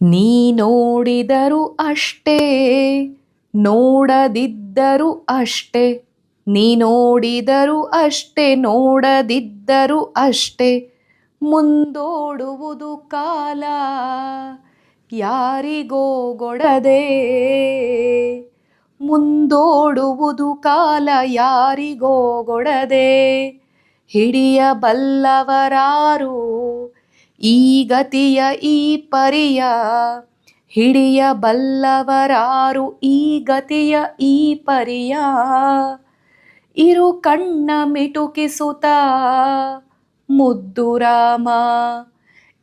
ನೀ ನೋಡಿದರು ಅಷ್ಟೇ, ನೋಡದಿದ್ದರು ಅಷ್ಟೇ, ನೀ ನೋಡಿದರು ಅಷ್ಟೇ, ನೋಡದಿದ್ದರು ಅಷ್ಟೇ, ಮುಂದೋಡುವುದು ಕಾಲ ಯಾರಿಗೋ ಗೊಡದೆ, ಮುಂದೋಡುವುದು ಕಾಲ ಯಾರಿಗೋ ಗೊಡದೆ, ಹಿಡಿಯಬಲ್ಲವರಾರು ಈ ಗತಿಯ ಈ ಪರಿಯ ಹಿಡಿಯಬಲ್ಲವರಾರು ಈ ಗತಿಯ ಈ ಪರಿಯ. ಇರು ಕಣ್ಣ ಮಿಟುಕಿಸುತ್ತ ಮುದ್ದು ರಾಮ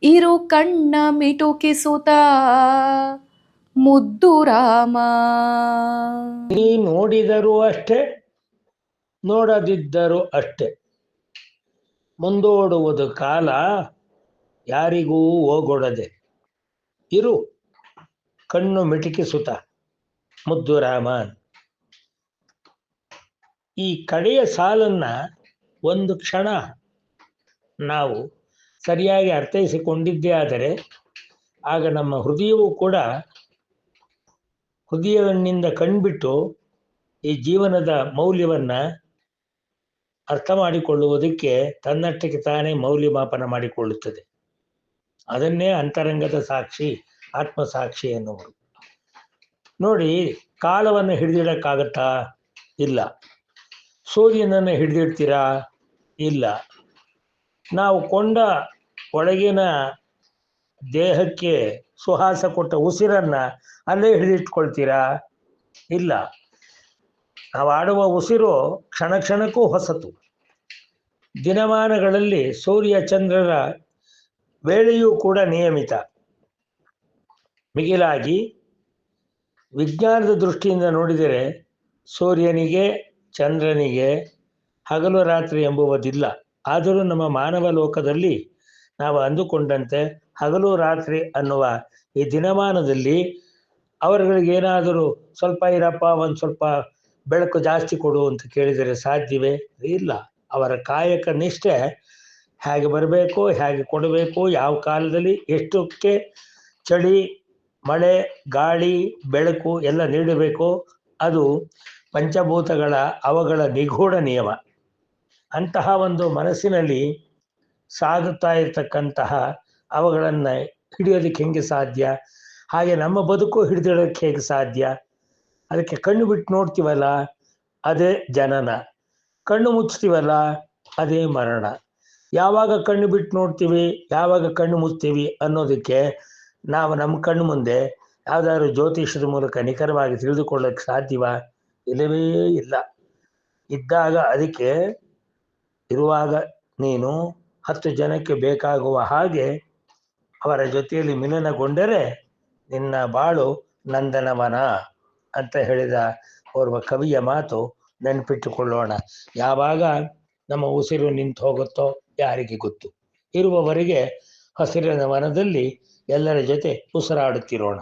ಇರು ಕಣ್ಣ ಮಿಟುಕಿಸುತ್ತ ಮುದ್ದು ರಾಮ ನೀ ನೋಡಿದರೂ ಅಷ್ಟೇ, ನೋಡದಿದ್ದರೂ ಅಷ್ಟೇ. ಮುಂದೋಡುವುದು ಕಾಲ ಯಾರಿಗೂ ಹೋಗೊಡದೆ ಇರು. ಕಣ್ಣು ಮಿಟುಕಿಸುತ್ತ ಮುದ್ದು ರಾಮನ್. ಈ ಕಡೆಯ ಸಾಲನ್ನ ಒಂದು ಕ್ಷಣ ನಾವು ಸರಿಯಾಗಿ ಅರ್ಥೈಸಿಕೊಂಡಿದ್ದೇ ಆದರೆ ಆಗ ನಮ್ಮ ಹೃದಯವು ಕೂಡ ಹೃದಯವನ್ನಿಂದ ಕಣ್ಬಿಟ್ಟು ಈ ಜೀವನದ ಮೌಲ್ಯವನ್ನ ಅರ್ಥ ಮಾಡಿಕೊಳ್ಳುವುದಕ್ಕೆ ತನ್ನಷ್ಟಕ್ಕೆ ತಾನೇ ಮೌಲ್ಯಮಾಪನ ಮಾಡಿಕೊಳ್ಳುತ್ತದೆ. ಅದನ್ನೇ ಅಂತರಂಗದ ಸಾಕ್ಷಿ ಆತ್ಮ ಸಾಕ್ಷಿ ಎನ್ನುವರು. ನೋಡಿ, ಕಾಲವನ್ನು ಹಿಡಿದಿಡಕ್ಕಾಗತ್ತಾ? ಇಲ್ಲ. ಸೂರ್ಯನನ್ನು ಹಿಡಿದಿಡ್ತೀರಾ? ಇಲ್ಲ. ನಾವು ಕೊಂಡ ಒಳಗಿನ ದೇಹಕ್ಕೆ ಸುಹಾಸ ಕೊಟ್ಟ ಉಸಿರನ್ನ ಅಲ್ಲೇ ಹಿಡಿದಿಟ್ಕೊಳ್ತೀರಾ? ಇಲ್ಲ. ನಾವು ಆಡುವ ಉಸಿರು ಕ್ಷಣ ಕ್ಷಣಕ್ಕೂ ಹೊಸತು. ದಿನಮಾನಗಳಲ್ಲಿ ಸೂರ್ಯ ಚಂದ್ರರ ವೇಳೆಯೂ ಕೂಡ ನಿಯಮಿತ. ಮಿಗಿಲಾಗಿ ವಿಜ್ಞಾನದ ದೃಷ್ಟಿಯಿಂದ ನೋಡಿದರೆ ಸೂರ್ಯನಿಗೆ, ಚಂದ್ರನಿಗೆ, ಹಗಲು ರಾತ್ರಿ ಎಂಬುವುದಿಲ್ಲ. ಆದರೂ ನಮ್ಮ ಮಾನವ ಲೋಕದಲ್ಲಿ ನಾವು ಅಂದುಕೊಂಡಂತೆ ಹಗಲು ರಾತ್ರಿ ಅನ್ನುವ ಈ ದಿನಮಾನದಲ್ಲಿ ಅವರುಗಳಿಗೆ ಏನಾದರೂ ಸ್ವಲ್ಪ ಇರಪ್ಪ, ಒಂದು ಸ್ವಲ್ಪ ಬೆಳಕು ಜಾಸ್ತಿ ಕೊಡು ಅಂತ ಕೇಳಿದರೆ ಸಾಧ್ಯವೇ ಇಲ್ಲ. ಅವರ ಕಾಯಕ ನಿಷ್ಠೆ ಹೇಗೆ ಬರಬೇಕು, ಹೇಗೆ ಕೊಡಬೇಕು, ಯಾವ ಕಾಲದಲ್ಲಿ ಎಷ್ಟಕ್ಕೆ ಚಳಿ, ಮಳೆ, ಗಾಳಿ, ಬೆಳಕು ಎಲ್ಲ ನೀಡಬೇಕು, ಅದು ಪಂಚಭೂತಗಳ ಅವಗಳ ನಿಗೂಢ ನಿಯಮ. ಅಂತಹ ಒಂದು ಮನಸ್ಸಿನಲ್ಲಿ ಸಾಗುತ್ತಾ ಇರತಕ್ಕಂತಹ ಅವುಗಳನ್ನು ಹಿಡಿಯೋದಕ್ಕೆ ಹೆಂಗೆ ಸಾಧ್ಯ? ಹಾಗೆ ನಮ್ಮ ಬದುಕು ಹಿಡಿದಿಡೋಕ್ಕೆ ಹೇಗೆ ಸಾಧ್ಯ? ಅದಕ್ಕೆ ಕಣ್ಣು ಬಿಟ್ಟು ನೋಡ್ತೀವಲ್ಲ, ಅದೇ ಜನನ. ಕಣ್ಣು ಮುಚ್ತೀವಲ್ಲ, ಅದೇ ಮರಣ. ಯಾವಾಗ ಕಣ್ಣು ಬಿಟ್ಟು ನೋಡ್ತೀವಿ, ಯಾವಾಗ ಕಣ್ಣು ಮುಚ್ತೀವಿ ಅನ್ನೋದಕ್ಕೆ ನಾವು ನಮ್ಮ ಕಣ್ಣು ಮುಂದೆ ಯಾವುದಾದ್ರು ಜ್ಯೋತಿಷ್ಯದ ಮೂಲಕ ನಿಖರವಾಗಿ ತಿಳಿದುಕೊಳ್ಳೋಕ್ಕೆ ಸಾಧ್ಯವ? ಇಲ್ಲವೇ ಇಲ್ಲ. ಇದ್ದಾಗ ಅದಕ್ಕೆ ಇರುವಾಗ ನೀನು ಹತ್ತು ಜನಕ್ಕೆ ಬೇಕಾಗುವ ಹಾಗೆ ಅವರ ಜೊತೆಯಲ್ಲಿ ಮಿಲನಗೊಂಡರೆ ನಿನ್ನ ಬಾಳು ನಂದನವನ? ಅಂತ ಹೇಳಿದ ಓರ್ವ ಕವಿಯ ಮಾತು ನೆನಪಿಟ್ಟುಕೊಳ್ಳೋಣ. ಯಾವಾಗ ನಮ್ಮ ಉಸಿರು ನಿಂತು ಹೋಗುತ್ತೋ ಯಾರಿಗೆ ಗೊತ್ತು? ಇರುವವರೆಗೆ ಹಸಿರಿನ ವನದಲ್ಲಿ ಎಲ್ಲರ ಜೊತೆ ಉಸಿರಾಡುತ್ತಿರೋಣ.